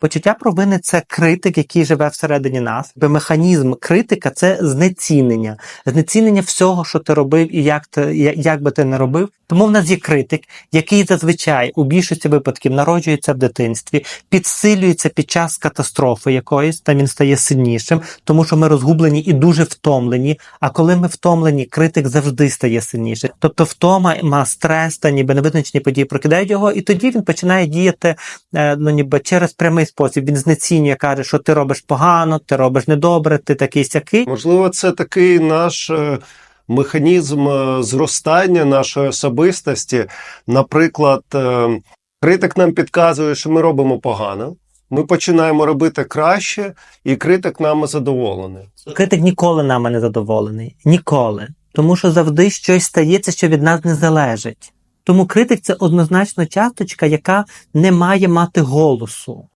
Почуття провини це критик, який живе всередині нас. Механізм критика це знецінення, знецінення всього, що ти робив, і як ти як би ти не робив. Тому в нас є критик, який зазвичай у більшості випадків народжується в дитинстві, підсилюється під час катастрофи якоїсь, там він стає сильнішим, тому що ми розгублені і дуже втомлені. А коли ми втомлені, критик завжди стає сильнішим. Тобто втома, ма стрес та ніби невизначені події прокидають його, і тоді він починає діяти е, ну ніби через прямий спосіб. Він знецінює, каже, що ти робиш погано, ти робиш недобре, ти такий сякий. Можливо, це такий наш е, механізм е, зростання нашої особистості. Наприклад, е, критик нам підказує, що ми робимо погано. Ми починаємо робити краще, і критик нами задоволений. Критик ніколи нами не задоволений. Ніколи. Тому що завжди щось стається, що від нас не залежить. Тому критик це однозначно часточка, яка не має мати голосу.